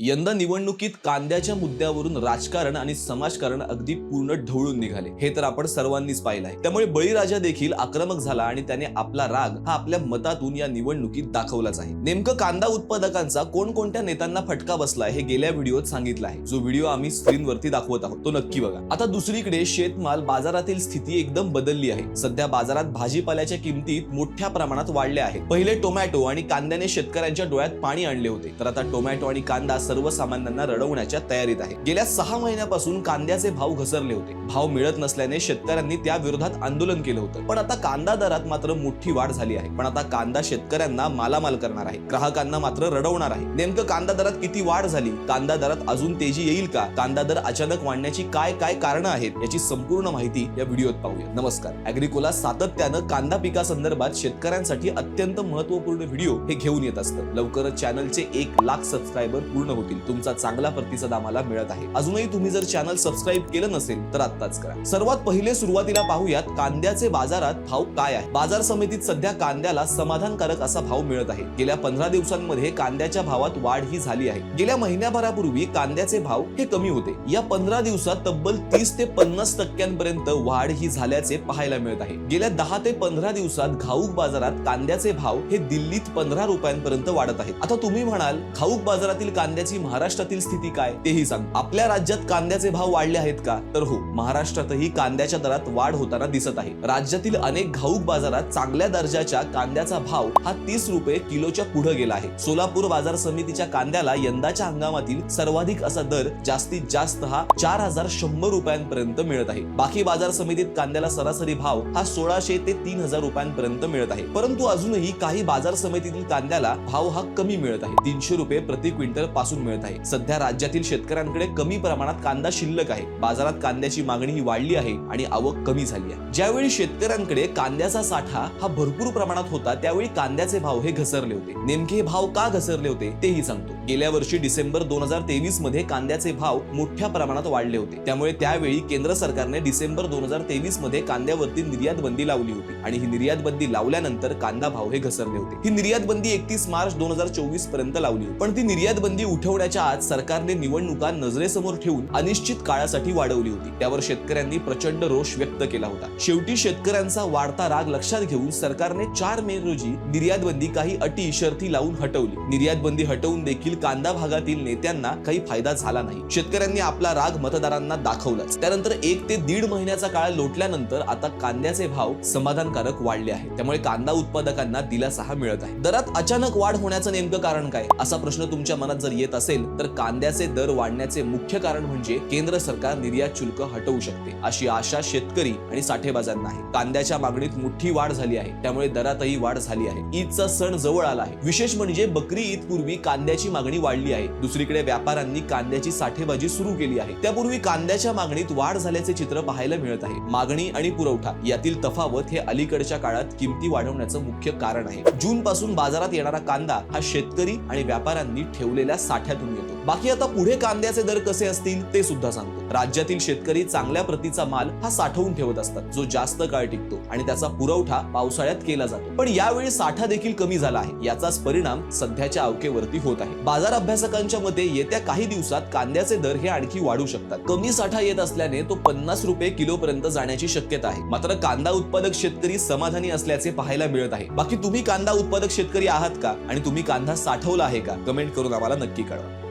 यंदा निवडणुकीत कांद्याच्या मुद्द्यावरून राजकारण आणि समाजकारण अगदी पूर्ण ढवळून निघाले. हे तर आपण सर्वांनीच पाहिलं आहे त्यामुळे बळीराजा देखील आक्रमक झाला आणि त्याने आपला राग हा आपल्या मतातून या निवडणुकीत दाखवलाच आहे. नेमकं कांदा उत्पादकांचा कोणकोणत्या नेत्यांना फटका बसला हे गेल्या व्हिडिओत सांगितलं आहे. जो व्हिडिओ आम्ही स्क्रीनवरती दाखवत आहोत तो नक्की बघा. आता दुसरीकडे शेतमाल बाजारातील स्थिती एकदम बदलली आहे. सध्या बाजारात भाजीपाल्याच्या किमतीत मोठ्या प्रमाणात वाढल्या आहेत. पहिले टोमॅटो आणि कांद्याने शेतकऱ्यांच्या डोळ्यात पाणी आणले होते. तर आता टोमॅटो आणि कांदा सर्वसामान्यांना रडवण्याच्या तयारीत आहे. गेल्या सहा महिन्यापासून कांद्याचे भाव घसरले होते. भाव मिळत नसल्याने शेतकऱ्यांनी त्या विरोधात आंदोलन केलं होतं. पण आता कांदा दरात मात्र मोठी वाढ झाली आहे. पण आता कांदा शेतकऱ्यांना मालामाल करणार आहे. ग्राहकांना मात्र रडवणार आहे. नेमकं कांदा दरात किती वाढ झाली? कांदा दरात अजून तेजी येईल का? कांदा दर अचानक वाढण्याची काय काय कारणं आहेत? याची संपूर्ण माहिती या व्हिडिओत पाहूया. नमस्कार. अॅग्रिकोला सातत्यानं कांदा पिकासंदर्भात शेतकऱ्यांसाठी अत्यंत महत्त्वपूर्ण व्हिडिओ हे घेऊन येत असतं. लवकरच चॅनलचे एक लाख सबस्क्रायबर पूर्ण होतील. तुमचा चांगला प्रतिसाद आम्हाला मिळत आहे. अजूनही तुम्ही जर चॅनल सबस्क्राईब केलं नसेल तर आत्ताच करा. सर्वात पहिले सुरुवातीला पाहूयात कांद्याचे बाजारात भाव काय आहे बाजार समितीत सध्या कांद्याला समाधानकारक असा भाव मिळत आहे. गेल्या पंधरा दिवसांमध्ये कांद्याच्या भावात वाढ ही झाली आहे. गेल्या महिन्याभरापूर्वी कांद्याचे भाव हे कमी होते. या पंधरा दिवसात तब्बल तीस ते पन्नास टक्क्यांपर्यंत वाढ ही झाल्याचे पाहायला मिळत आहे. गेल्या दहा ते पंधरा दिवसात घाऊक बाजारात कांद्याचे भाव हे दिल्लीत पंधरा रुपयांपर्यंत वाढत आहेत. आता तुम्ही म्हणाल घाऊक बाजारातील कांद्याचे महाराष्ट्रातील स्थिती काय तेही सांग. आपल्या राज्यात कांद्याचे भाव वाढले आहेत का? तर हो महाराष्ट्रातही कांद्याच्या दरात वाढ होताना दिसत आहे. राज्यातील अनेक घाऊक बाजारात चांगल्या दर्जाच्या कांद्याचा भाव हा तीस रुपये किलोच्या पुढे गेला आहे. सोलापूर बाजार समितीच्या कांद्याला यंदाच्या हंगामातील सर्वाधिक असा दर जास्तीत जास्त हा चार हजार शंभर रुपयांपर्यंत मिळत आहे. बाकी बाजार समितीत कांद्याला सरासरी भाव हा सोळाशे ते तीन हजार रुपयांपर्यंत मिळत आहे. परंतु अजूनही काही बाजार समितीतील कांद्याला भाव हा कमी मिळत आहे. तीनशे रुपये प्रति क्विंटलपासून मिळत आहे. सध्या राज्यातील शेतकऱ्यांकडे कमी प्रमाणात कांदा शिल्लक आहे. बाजारात कांद्याची मागणी ही वाढली आहे आणि आवक कमी झाली आहे. ज्यावेळी शेतकऱ्यांकडे कांद्याचा साठा हा भरपूर प्रमाणात होता त्यावेळी कांद्याचे भाव हे घसरले होते. नेमके हे भाव का घसरले होते तेही सांगतो. गेल्या वर्षी डिसेंबर दोन हजार तेवीसमध्ये कांद्याचे भाव मोठ्या प्रमाणात वाढले होते. त्यामुळे त्यावेळी केंद्र सरकारने डिसेंबर दोन हजार तेवीसमध्ये कांद्यावरती निर्यात बंदी लावली होती आणि ही निर्यात बंदी लावल्यानंतर कांदा भाव हे घसरले होते. ही निर्यात बंदी एकतीस मार्च दोन हजार चोवीसपर्यंत लावली पण ती निर्यात बंदी आठवड्याच्या आत सरकारने निवडणुका नजरेसमोर ठेवून अनिश्चित काळासाठी वाढवली होती. त्यावर शेतकऱ्यांनी प्रचंड रोष व्यक्त केला होता. शेवटी शेतकऱ्यांचा वाढता राग लक्षात घेऊन सरकारने चार मे रोजी निर्यात बंदी काही अटी शर्ती लावून हटवली. निर्यात बंदी हटवून देखील कांदा भागातील नेत्यांना काही फायदा झाला नाही. शेतकऱ्यांनी आपला राग मतदारांना दाखवलाच. त्यानंतर एक ते दीड महिन्याचा काळ लोटल्यानंतर आता कांद्याचे भाव समाधानकारक वाढले आहेत. त्यामुळे कांदा उत्पादकांना दिलासा हा मिळत आहे. दरात अचानक वाढ होण्याचं नेमकं कारण काय? असा प्रश्न तुमच्या मनात जर येत असेल तर कांद्याचे दर वाढण्याचे मुख्य कारण म्हणजे केंद्र सरकार निर्यात शुल्क हटवू शकते. अशी आशा शेतकरी आणि साठेबाजांना आहे. कांद्याच्या मागणीत मोठी वाढ झाली आहे. त्यामुळे दरातही वाढ झाली आहे. ईदचा सण जवळ आला आहे. विशेष म्हणजे बकरी ईद पूर्वी कांद्याची मागणी वाढली आहे. दुसरीकडे व्यापाऱ्यांनी कांद्याची साठेबाजी सुरू केली आहे. त्यापूर्वी कांद्याच्या मागणीत वाढ झाल्याचे चित्र पाहायला मिळत आहे. मागणी आणि पुरवठा यातील तफावत हे अलीकडच्या काळात किमती वाढवण्याचं मुख्य कारण आहे. जून पासून बाजारात येणारा कांदा हा शेतकरी आणि व्यापाऱ्यांनी ठेवलेल्या साठ्यातून येतो. बाकी आता पुढे कांद्याचे दर कसे असतील ते सुद्धा सांगतो. राज्यातील शेतकरी चांगल्या प्रतीचा माल हा साठवून ठेवत असतात जो जास्त काळ टिकतो आणि त्याचा पुरवठा पावसाळ्यात केला जातो. पण यावेळी साठा देखील कमी झाला आहे याचाच परिणाम सध्याच्या अवकेवरती होत आहे. बाजार अभ्यासकांच्या मते येत्या काही दिवसात कांद्याचे दर हे आणखी वाढू शकतात. कमी साठा येत असल्याने तो पन्नास रुपये किलो पर्यंत जाण्याची शक्यता आहे. मात्र कांदा उत्पादक शेतकरी समाधानी असल्याचे पाहायला मिळत आहे. बाकी तुम्ही कांदा उत्पादक शेतकरी आहात का? आणि तुम्ही कांदा साठवला आहे का? कमेंट करून आम्हाला नक्की कळवा.